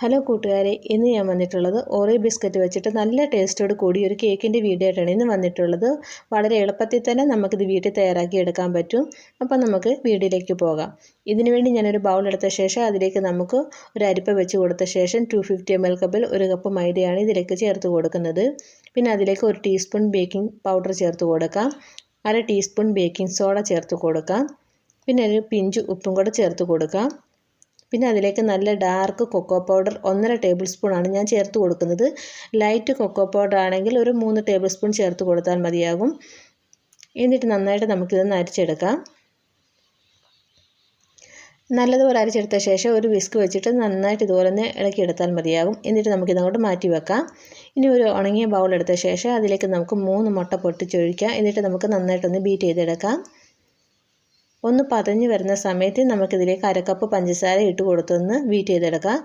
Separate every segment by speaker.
Speaker 1: Hello കൂട്ടുകാരെ ഇന്ന് ഞാൻ വന്നിട്ടുള്ളത് ഓറേ ബിസ്ക്കറ്റ് വെച്ചിട്ട് നല്ല ടേസ്റ്റോട് കൂടി ഒരു കേക്കിന്റെ വീഡിയോ ആയിട്ടാണ് ഇന്ന് വന്നിട്ടുള്ളത്. വളരെ എളുപ്പത്തിൽ തന്നെ നമുക്കിത് വീട്ടിൽ തയ്യാറാക്കി എടുക്കാൻ പറ്റും. അപ്പം നമുക്ക് വീഡിയോയിലേക്ക് പോകാം. ഇതിനുവേണ്ടി ഞാനൊരു ബൗൾ എടുത്ത ശേഷം അതിലേക്ക് നമുക്ക് ഒരു അരിപ്പ വെച്ച് കൊടുത്ത ശേഷം ടു ഫിഫ്റ്റി എം എൽ കപ്പിൽ ഒരു കപ്പ് മൈദയാണ് ഇതിലേക്ക് ചേർത്ത് കൊടുക്കുന്നത്. പിന്നെ അതിലേക്ക് ഒരു ടീസ്പൂൺ ബേക്കിംഗ് പൗഡർ ചേർത്ത് കൊടുക്കാം. അര ടീസ്പൂൺ ബേക്കിംഗ് സോഡ ചേർത്ത് കൊടുക്കാം. പിന്നെ ഒരു പിഞ്ച് ഉപ്പും കൂടെ ചേർത്ത് കൊടുക്കാം. പിന്നെ അതിലേക്ക് നല്ല ഡാർക്ക് കൊക്കോ പൗഡർ ഒന്നര ടേബിൾ സ്പൂണാണ് ഞാൻ ചേർത്ത് കൊടുക്കുന്നത്. ലൈറ്റ് കൊക്കോ പൗഡർ ആണെങ്കിൽ ഒരു മൂന്ന് ടേബിൾ സ്പൂൺ ചേർത്ത് കൊടുത്താൽ മതിയാകും. എന്നിട്ട് നന്നായിട്ട് നമുക്കിതൊന്ന് അരിച്ചെടുക്കാം. നല്ലതുപോലെ അരച്ചെടുത്ത ശേഷം ഒരു വിസ്ക് വെച്ചിട്ട് നന്നായിട്ട് ഇതുപോലെ തന്നെ ഇളക്കിയെടുത്താൽ മതിയാകും. എന്നിട്ട് നമുക്കിത് അങ്ങോട്ട് മാറ്റി വെക്കാം. ഇനി ഒരു ഉണങ്ങിയ ബൗൾ എടുത്ത ശേഷം അതിലേക്ക് നമുക്ക് മൂന്ന് മുട്ട പൊട്ടിച്ചൊഴിക്കാം. എന്നിട്ട് നമുക്ക് നന്നായിട്ടൊന്ന് ബീറ്റ് ചെയ്തെടുക്കാം. ഒന്ന് പതഞ്ഞു വരുന്ന സമയത്ത് നമുക്കിതിലേക്ക് അരക്കപ്പ് പഞ്ചസാര ഇട്ട് കൊടുത്തൊന്ന് ബീറ്റ് ചെയ്തെടുക്കാം.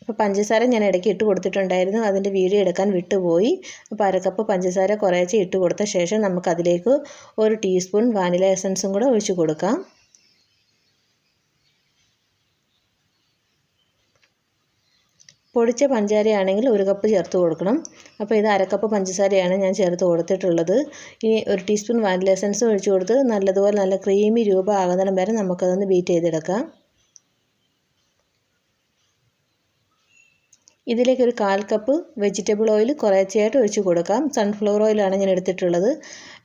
Speaker 1: അപ്പോൾ പഞ്ചസാര ഞാൻ ഇടയ്ക്ക് ഇട്ട് കൊടുത്തിട്ടുണ്ടായിരുന്നു. അതിന്റെ വീഡിയോ എടുക്കാൻ വിട്ടുപോയി. അപ്പോൾ അരക്കപ്പ് പഞ്ചസാര കുറേശ്ശെ ഇട്ട് കൊടുത്ത ശേഷം നമുക്കതിലേക്ക് ഒരു ടീസ്പൂൺ വാനില എസൻസും കൂടെ ഒഴിച്ച് കൊടുക്കാം. പൊടിച്ച പഞ്ചാരയാണെങ്കിൽ ഒരു കപ്പ് ചേർത്ത് കൊടുക്കണം. അപ്പോൾ ഇത് അരക്കപ്പ് പഞ്ചസാരയാണ് ഞാൻ ചേർത്ത് കൊടുത്തിട്ടുള്ളത്. ഇനി ഒരു ടീസ്പൂൺ വാനില എസൻസ് ഒഴിച്ച് കൊടുത്ത് നല്ലതുപോലെ നല്ല ക്രീമി രൂപം ആകുന്നിടം വരെ നമുക്കതൊന്ന് ബീറ്റ് ചെയ്തെടുക്കാം. ഇതിലേക്ക് ഒരു കാൽ കപ്പ് വെജിറ്റബിൾ ഓയിൽ കുറേശ്ശെയായിട്ട് ഒഴിച്ച് കൊടുക്കാം. സൺഫ്ലവർ ഓയിലാണ് ഞാൻ എടുത്തിട്ടുള്ളത്.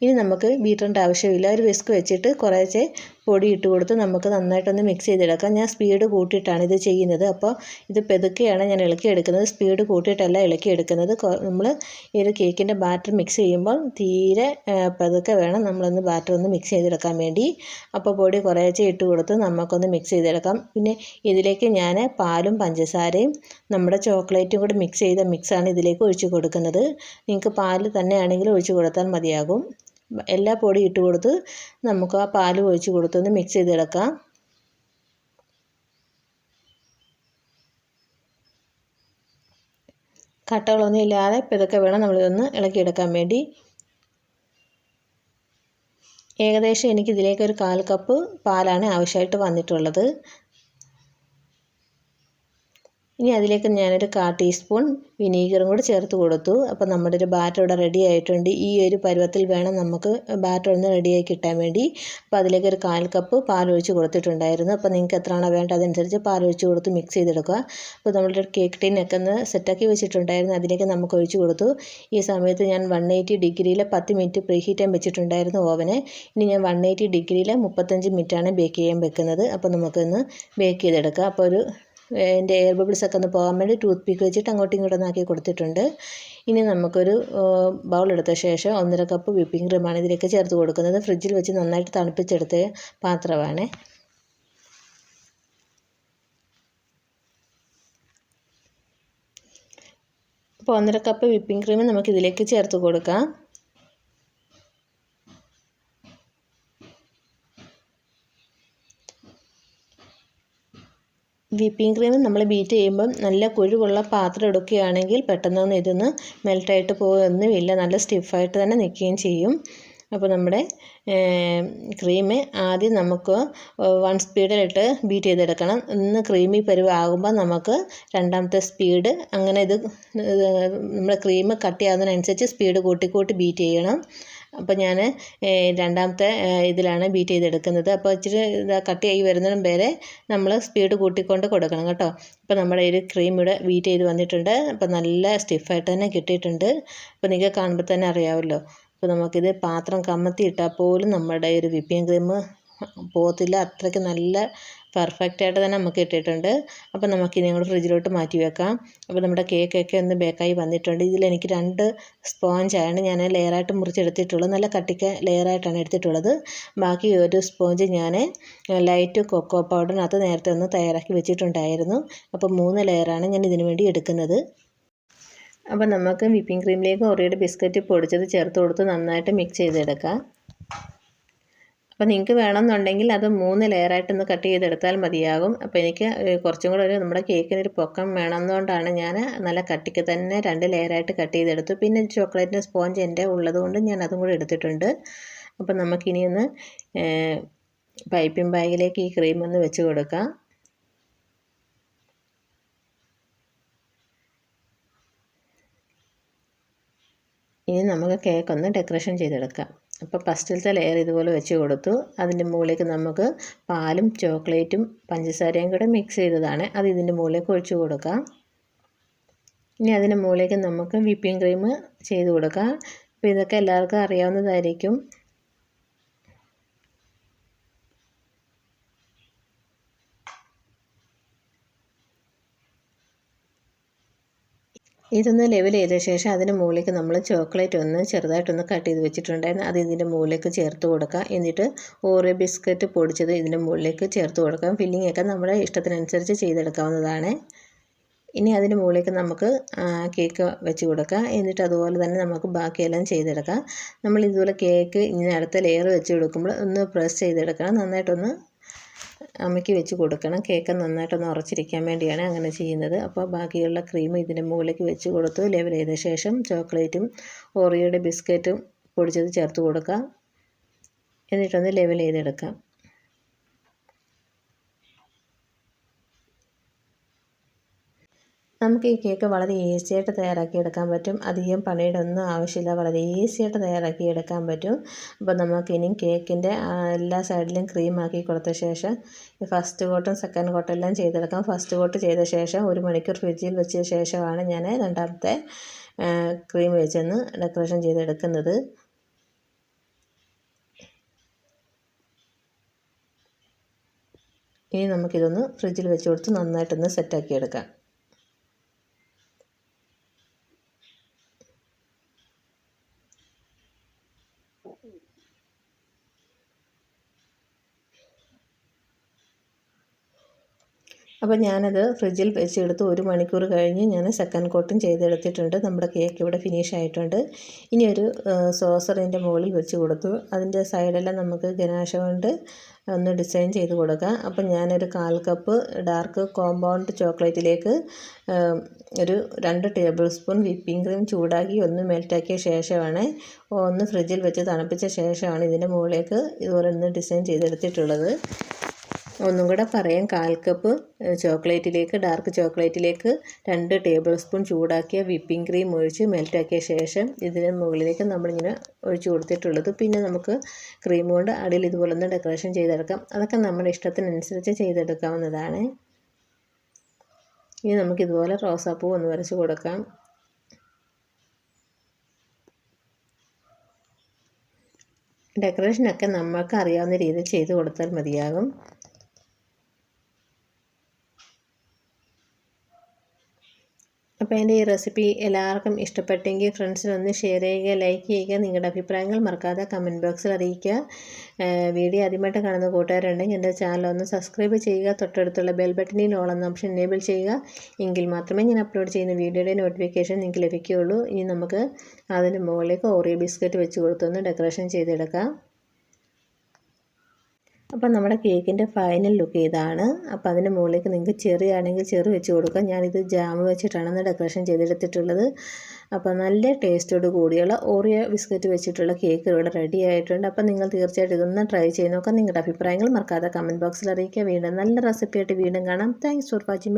Speaker 1: ഇനി നമുക്ക് ബീറ്ററിന്റെ ആവശ്യമില്ല. ഒരു വിസ്ക് വെച്ചിട്ട് കുറേശ്ശെ പൊടി ഇട്ട് കൊടുത്ത് നമുക്ക് നന്നായിട്ടൊന്ന് മിക്സ് ചെയ്തെടുക്കാം. ഞാൻ സ്പീഡ് കൂട്ടിയിട്ടാണ് ഇത് ചെയ്യുന്നത്. അപ്പോൾ ഇത് പെതുക്കെയാണ് ഞാൻ ഇളക്കി എടുക്കുന്നത്. സ്പീഡ് കൂട്ടിയിട്ടല്ല ഇളക്കി എടുക്കുന്നത്. നമ്മൾ ഈ ഒരു കേക്കിന്റെ ബാറ്റർ മിക്സ് ചെയ്യുമ്പോൾ തീരെ പെതുക്കെ വേണം നമ്മളൊന്ന് ബാറ്റർ ഒന്ന് മിക്സ് ചെയ്തെടുക്കാൻ വേണ്ടി. അപ്പോൾ പൊടി കുറേശ്ശെ ഇട്ട് കൊടുത്ത് നമുക്കൊന്ന് മിക്സ് ചെയ്തെടുക്കാം. പിന്നെ ഇതിലേക്ക് ഞാൻ പാലും പഞ്ചസാരയും നമ്മുടെ ചോക്ലേറ്റും കൂടി മിക്സ് ചെയ്ത മിക്സാണ് ഇതിലേക്ക് ഒഴിച്ച് കൊടുക്കുന്നത്. നിങ്ങൾക്ക് പാൽ തന്നെയാണെങ്കിൽ ഒഴിച്ച് കൊടുത്താൽ മതിയാകും. എല്ലാ പൊടി ഇട്ട് കൊടുത്ത് നമുക്ക് ആ പാൽ ഒഴിച്ച് കൊടുത്തൊന്ന് മിക്സ് ചെയ്തെടുക്കാം കട്ടകളൊന്നും ഇല്ലാതെ ഇതൊക്കെ വേണം നമ്മളിതൊന്ന് ഇളക്കിയെടുക്കാൻ വേണ്ടി. ഏകദേശം എനിക്ക് ഇതിലേക്ക് ഒരു കാൽ കപ്പ് പാലാണ് ആവശ്യമായിട്ട് വന്നിട്ടുള്ളത്. ഇനി അതിലേക്ക് ഞാനൊരു കാ ടീസ്പൂൺ വിനീഗറും കൂടി ചേർത്ത് കൊടുത്തു. അപ്പോൾ നമ്മുടെ ഒരു ബാറ്റർ ഇവിടെ റെഡി ആയിട്ടുണ്ട്. ഈ ഒരു പരുവത്തിൽ വേണം നമുക്ക് ബാറ്റർ ഒന്ന് റെഡിയായി കിട്ടാൻ വേണ്ടി. അപ്പോൾ അതിലേക്ക് ഒരു കാൽ കപ്പ് പാൽ ഒഴിച്ച് കൊടുത്തിട്ടുണ്ടായിരുന്നു. അപ്പോൾ നിങ്ങൾക്ക് എത്രയാണോ വേണ്ടത് അതനുസരിച്ച് പാൽ ഒഴിച്ച് കൊടുത്ത് മിക്സ് ചെയ്തെടുക്കുക. അപ്പോൾ നമ്മുടെ കേക്ക് ടീനൊക്കെ ഒന്ന് സെറ്റാക്കി വെച്ചിട്ടുണ്ടായിരുന്നു. അതിലേക്ക് നമുക്ക് ഒഴിച്ച് കൊടുത്തു. ഈ സമയത്ത് ഞാൻ വൺ എയ്റ്റി ഡിഗ്രിയിൽ പത്ത് മിനിറ്റ് പ്രീ ഹീറ്റ് ചെയ്യാൻ വെച്ചിട്ടുണ്ടായിരുന്നു ഓവന്. ഇനി ഞാൻ വൺ എയ്റ്റി ഡിഗ്രിയിൽ മുപ്പത്തഞ്ച് മിനിറ്റാണ് ബേക്ക് ചെയ്യാൻ വെക്കുന്നത്. അപ്പോൾ നമുക്കൊന്ന് ബേക്ക് ചെയ്തെടുക്കാം. അപ്പോൾ ഒരു അതിന്റെ എയർ ബബിൾസ് ഒക്കെ ഒന്ന് പോകാൻ വേണ്ടി ടൂത്ത് പിക്ക് വെച്ചിട്ട് അങ്ങോട്ടും ഇങ്ങോട്ടും ആക്കി കൊടുത്തിട്ടുണ്ട്. ഇനി നമുക്കൊരു ബൗൾ എടുത്ത ശേഷം ഒന്നര കപ്പ് വിപ്പിംഗ് ക്രീമാണ് ഇതിലേക്ക് ചേർത്ത് കൊടുക്കുന്നത്. ഫ്രിഡ്ജിൽ വെച്ച് നന്നായിട്ട് തണുപ്പിച്ചെടുത്ത പാത്രമാണ്. അപ്പോൾ ഒന്നര കപ്പ് വിപ്പിംഗ് ക്രീം നമുക്ക് ഇതിലേക്ക് ചേർത്ത് കൊടുക്കാം. വിപ്പിംഗ് ക്രീം നമ്മൾ ബീറ്റ് ചെയ്യുമ്പം നല്ല കുഴിവുള്ള പാത്രം എടുക്കുകയാണെങ്കിൽ പെട്ടെന്നൊന്നും ഇതൊന്ന് മെൽട്ടായിട്ട് പോകുകയൊന്നുമില്ല നല്ല സ്റ്റിഫായിട്ട് തന്നെ നിൽക്കുകയും ചെയ്യും. അപ്പോൾ നമ്മുടെ ക്രീം ആദ്യം നമുക്ക് വൺ സ്പീഡിലിട്ട് ബീറ്റ് ചെയ്തെടുക്കണം. ഒന്ന് ക്രീമി പരുവാകുമ്പോൾ നമുക്ക് രണ്ടാമത്തെ സ്പീഡ് അങ്ങനെ ഇത് നമ്മുടെ ക്രീം കട്ടിയാകുന്നതിനനുസരിച്ച് സ്പീഡ് കൂട്ടി കൂട്ടി ബീറ്റ് ചെയ്യണം. അപ്പോൾ ഞാൻ രണ്ടാമത്തെ ഇതിലാണ് ബീറ്റ് ചെയ്തെടുക്കുന്നത്. അപ്പോൾ ഇച്ചിരി കട്ടിയായി വരുന്നതിനും വരെ നമ്മൾ സ്പീഡ് കൂട്ടിക്കൊണ്ട് കൊടുക്കണം കേട്ടോ. അപ്പോൾ നമ്മുടെ ഒരു ക്രീം ഇവിടെ ബീറ്റ് ചെയ്ത് വന്നിട്ടുണ്ട്. അപ്പോൾ നല്ല സ്റ്റിഫായിട്ട് തന്നെ കിട്ടിയിട്ടുണ്ട്. അപ്പോൾ നിങ്ങൾക്ക് കാണുമ്പോൾ തന്നെ അറിയാമല്ലോ അപ്പോൾ നമുക്കിത് പാത്രം കമത്തിയിട്ടാൽ പോലും നമ്മുടെ ഒരു വിപ്പിംഗ് ക്രീം പോകത്തില്ല. അത്രയ്ക്ക് നല്ല പെർഫെക്റ്റായിട്ട് തന്നെ നമുക്ക് ഇട്ടിട്ടുണ്ട് അപ്പോൾ നമുക്കിനി നമ്മൾ ഫ്രിഡ്ജിലോട്ട് മാറ്റി വെക്കാം. അപ്പോൾ നമ്മുടെ കേക്കൊക്കെ ഒന്ന് ബേക്കായി വന്നിട്ടുണ്ട്. ഇതിൽ എനിക്ക് രണ്ട് സ്പോഞ്ചാണ് ഞാൻ ലെയറായിട്ട് മുറിച്ചെടുത്തിട്ടുള്ളത്. നല്ല കട്ടിക്ക് ലെയറായിട്ടാണ് എടുത്തിട്ടുള്ളത്. ബാക്കി ഒരു സ്പോഞ്ച് ഞാൻ ലൈറ്റ് കൊക്കോ പൗഡറിനകത്ത് നേരത്തെ ഒന്ന് തയ്യാറാക്കി വെച്ചിട്ടുണ്ടായിരുന്നു. അപ്പോൾ മൂന്ന് ലെയറാണ് ഞാൻ ഇതിനു വേണ്ടി എടുക്കുന്നത്. അപ്പോൾ നമുക്ക് വിപ്പിംഗ് ക്രീമിലേക്ക് ഒറിയുടെ ബിസ്ക്കറ്റ് പൊടിച്ചത് ചേർത്ത് കൊടുത്ത് നന്നായിട്ട് മിക്സ് ചെയ്തെടുക്കാം. അപ്പോൾ നിങ്ങൾക്ക് വേണമെന്നുണ്ടെങ്കിൽ അത് മൂന്ന് ലെയറായിട്ടൊന്ന് കട്ട് ചെയ്തെടുത്താൽ മതിയാകും. അപ്പോൾ എനിക്ക് കുറച്ചും കൂടെ ഒരു നമ്മുടെ കേക്കിന് ഒരു പൊക്കം വേണമെന്നുകൊണ്ടാണ് ഞാൻ നല്ല കട്ടിക്ക് തന്നെ രണ്ട് ലെയറായിട്ട് കട്ട് ചെയ്തെടുത്തു. പിന്നെ ചോക്ലേറ്റിന്റെ സ്പോഞ്ച് എന്റെ ഉള്ളതുകൊണ്ട് ഞാൻ അതും കൂടെ എടുത്തിട്ടുണ്ട്. അപ്പോൾ നമുക്കിനിയൊന്ന് പൈപ്പിംഗ് ബാഗിലേക്ക് ഈ ക്രീം ഒന്ന് വെച്ച് കൊടുക്കാം. ഇനി നമുക്ക് കേക്ക് ഒന്ന് ഡെക്കറേഷൻ ചെയ്തെടുക്കാം. അപ്പോൾ ഫസ്റ്റിലത്തെ ലെയർ ഇതുപോലെ വെച്ച് കൊടുത്തു. അതിന്റെ മുകളിലേക്ക് നമുക്ക് പാലും ചോക്ലേറ്റും പഞ്ചസാരയും കൂടെ മിക്സ് ചെയ്തതാണ്. അത് ഇതിന്റെ മുകളിലേക്ക് ഒഴിച്ച് കൊടുക്കാം. ഇനി അതിന്റെ മുകളിലേക്ക് നമുക്ക് വിപ്പിംഗ് ക്രീം ചെയ്ത് കൊടുക്കാം. അപ്പോൾ ഇതൊക്കെ എല്ലാവർക്കും അറിയാവുന്നതായിരിക്കും. ഇതൊന്ന് ലെവൽ ചെയ്ത ശേഷം അതിന് മുകളിലേക്ക് നമ്മൾ ചോക്ലേറ്റ് ഒന്ന് ചെറുതായിട്ടൊന്ന് കട്ട് ചെയ്ത് വെച്ചിട്ടുണ്ടായിരുന്നു. അത് ഇതിന്റെ മുകളിലേക്ക് ചേർത്ത് കൊടുക്കുക. എന്നിട്ട് ഓറിയോ ബിസ്ക്കറ്റ് പൊടിച്ചത് ഇതിന്റെ മുകളിലേക്ക് ചേർത്ത് കൊടുക്കാം ഫില്ലിംഗ് ഒക്കെ നമ്മുടെ ഇഷ്ടത്തിനനുസരിച്ച് ചെയ്തെടുക്കാവുന്നതാണ്. ഇനി അതിന് മുകളിലേക്ക് നമുക്ക് കേക്ക് വെച്ച് കൊടുക്കാം എന്നിട്ട് അതുപോലെ തന്നെ നമുക്ക് ബാക്കിയെല്ലാം ചെയ്തെടുക്കാം നമ്മൾ ഇതുപോലെ കേക്ക് ഇങ്ങനെ അടുത്ത ലെയർ വെച്ച് കൊടുക്കുമ്പോൾ ഒന്ന് പ്രസ് ചെയ്തെടുക്കണം. നന്നായിട്ടൊന്ന് അമ്മയ്ക്ക് വെച്ച് കൊടുക്കണം. കേക്ക് നന്നായിട്ടൊന്ന് ഉറച്ചിരിക്കാൻ വേണ്ടിയാണ് അങ്ങനെ ചെയ്യുന്നത്. അപ്പോൾ ബാക്കിയുള്ള ക്രീം ഇതിന്റെ മുകളിലേക്ക് വെച്ച് കൊടുത്ത്. ലെവൽ ചെയ്ത ശേഷം ചോക്ലേറ്റും ഓറിയോയുടെ ബിസ്ക്കറ്റും പൊടിച്ചത് ചേർത്ത് കൊടുക്കാം. എന്നിട്ടൊന്ന് ലെവൽ ചെയ്തെടുക്കാം. നമുക്ക് ഈ കേക്ക് വളരെ ഈസിയായിട്ട് തയ്യാറാക്കി എടുക്കാൻ പറ്റും. അധികം പണിയുടെ ഒന്നും ആവശ്യമില്ല. വളരെ ഈസിയായിട്ട് തയ്യാറാക്കി എടുക്കാൻ പറ്റും. അപ്പോൾ നമുക്ക് ഇനി കേക്കിന്റെ എല്ലാ സൈഡിലും ക്രീം ആക്കി കൊടുത്ത ശേഷം ഈ ഫസ്റ്റ് കോട്ടും സെക്കൻഡ് കോട്ടും എല്ലാം ചെയ്തെടുക്കാം. ഫസ്റ്റ് കോട്ട് ചെയ്ത ശേഷം ഒരു മണിക്കൂർ ഫ്രിഡ്ജിൽ വെച്ച ശേഷമാണ് ഞാൻ രണ്ടാമത്തെ ക്രീം വെച്ചൊന്ന് ഡെക്കറേഷൻ ചെയ്തെടുക്കുന്നത്. ഇനി നമുക്കിതൊന്ന് ഫ്രിഡ്ജിൽ വെച്ച് കൊടുത്ത് നന്നായിട്ടൊന്ന് സെറ്റാക്കി 嗯。അപ്പോൾ ഞാനത് ഫ്രിഡ്ജിൽ വെച്ചെടുത്ത് ഒരു മണിക്കൂർ കഴിഞ്ഞ് ഞാൻ സെക്കൻഡ് കോട്ടും ചെയ്തെടുത്തിട്ടുണ്ട്. നമ്മുടെ കേക്ക് ഇവിടെ ഫിനിഷ് ആയിട്ടുണ്ട്. ഇനി ഒരു സോസറിന്റെ മുകളിൽ വെച്ച് കൊടുത്തു. അതിന്റെ സൈഡെല്ലാം നമുക്ക് ഗനാശ കൊണ്ട് ഒന്ന് ഡിസൈൻ ചെയ്ത് കൊടുക്കാം. അപ്പോൾ ഞാനൊരു കാൽ കപ്പ് ഡാർക്ക് കോമ്പൗണ്ട് ചോക്ലേറ്റിലേക്ക് ഒരു രണ്ട് ടേബിൾ സ്പൂൺ വിപ്പിംഗ് ക്രീം ചൂടാക്കി ഒന്ന് മെൽറ്റാക്കിയ ശേഷമാണ് ഒന്ന് ഫ്രിഡ്ജിൽ വെച്ച് തണുപ്പിച്ച ശേഷമാണ് ഇതിന്റെ മുകളിലേക്ക് ഇതുപോലെ ഒന്ന് ഡിസൈൻ ചെയ്തെടുത്തിട്ടുള്ളത്. ഒന്നും കൂടെ പറയാം. കാൽ കപ്പ് ചോക്ലേറ്റിലേക്ക് ഡാർക്ക് ചോക്ലേറ്റിലേക്ക് രണ്ട് ടേബിൾ സ്പൂൺ ചൂടാക്കിയ വിപ്പിംഗ് ക്രീം ഒഴിച്ച് മെൽറ്റാക്കിയ ശേഷം ഇതിന് മുകളിലേക്ക് നമ്മളിങ്ങനെ ഒഴിച്ചു കൊടുത്തിട്ടുള്ളത്. പിന്നെ നമുക്ക് ക്രീം കൊണ്ട് അടിയിൽ ഇതുപോലെ ഒന്ന് ഡെക്കറേഷൻ ചെയ്തെടുക്കാം. അതൊക്കെ നമ്മുടെ ഇഷ്ടത്തിനനുസരിച്ച് ചെയ്തെടുക്കാവുന്നതാണ്. ഇനി നമുക്കിതുപോലെ റോസാപ്പൂ ഒന്ന് വരച്ച് കൊടുക്കാം. ഡെക്കറേഷനൊക്കെ നമ്മൾക്ക് അറിയാവുന്ന രീതിയിൽ ചെയ്ത് കൊടുത്താൽ മതിയാകും. അപ്പോൾ എന്റെ ഈ റെസിപ്പി എല്ലാവർക്കും ഇഷ്ടപ്പെട്ടെങ്കിൽ ഫ്രണ്ട്സിനൊന്ന് ഷെയർ ചെയ്യുക ലൈക്ക് ചെയ്യുക നിങ്ങളുടെ അഭിപ്രായങ്ങൾ മറക്കാതെ കമന്റ് ബോക്സിൽ അറിയിക്കുക. വീഡിയോ ആദ്യമായിട്ട് കാണുന്ന കൂട്ടുകാരുണ്ടെങ്കിൽ എന്റെ ചാനൽ ഒന്ന് സബ്സ്ക്രൈബ് ചെയ്യുക തൊട്ടടുത്തുള്ള ബെൽ ബട്ടണിൽ ഓൾ എന്ന ഓപ്ഷൻ എനേബിൾ ചെയ്യുക. എങ്കിൽ മാത്രമേ ഞാൻ അപ്ലോഡ് ചെയ്യുന്ന വീഡിയോയുടെ നോട്ടിഫിക്കേഷൻ നിങ്ങൾക്ക് ലഭിക്കുകയുള്ളൂ. ഇനി നമുക്ക് അതിന് മുകളിലേക്ക് ഓറിയോ ബിസ്ക്കറ്റ് വെച്ച് കൊടുത്തൊന്ന് ഡെക്കറേഷൻ ചെയ്തെടുക്കാം. അപ്പം നമ്മുടെ കേക്കിന്റെ ഫൈനൽ ലുക്ക് ഇതാണ്. അപ്പോൾ അതിന് മുകളിലേക്ക് നിങ്ങൾക്ക് ചെറിയാണെങ്കിൽ ചെറു വെച്ച് കൊടുക്കാം. ഞാനിത് ജാം വെച്ചിട്ടാണ് ഡെക്കറേഷൻ ചെയ്തെടുത്തിട്ടുള്ളത്. അപ്പോൾ നല്ല ടേസ്റ്റോട് കൂടിയുള്ള ഓറിയോ ബിസ്ക്കറ്റ് വെച്ചിട്ടുള്ള കേക്ക് ഇവിടെ റെഡി ആയിട്ടുണ്ട്. അപ്പോൾ നിങ്ങൾ തീർച്ചയായിട്ടും ഇതൊന്ന് ട്രൈ ചെയ്ത് നോക്കാം. നിങ്ങളുടെ അഭിപ്രായങ്ങൾ മറക്കാതെ കമന്റ് ബോക്സിൽ അറിയിക്കുക. വീണ്ടും നല്ല റെസിപ്പിയായിട്ട് വീണ്ടും കാണാം. Thanks for watching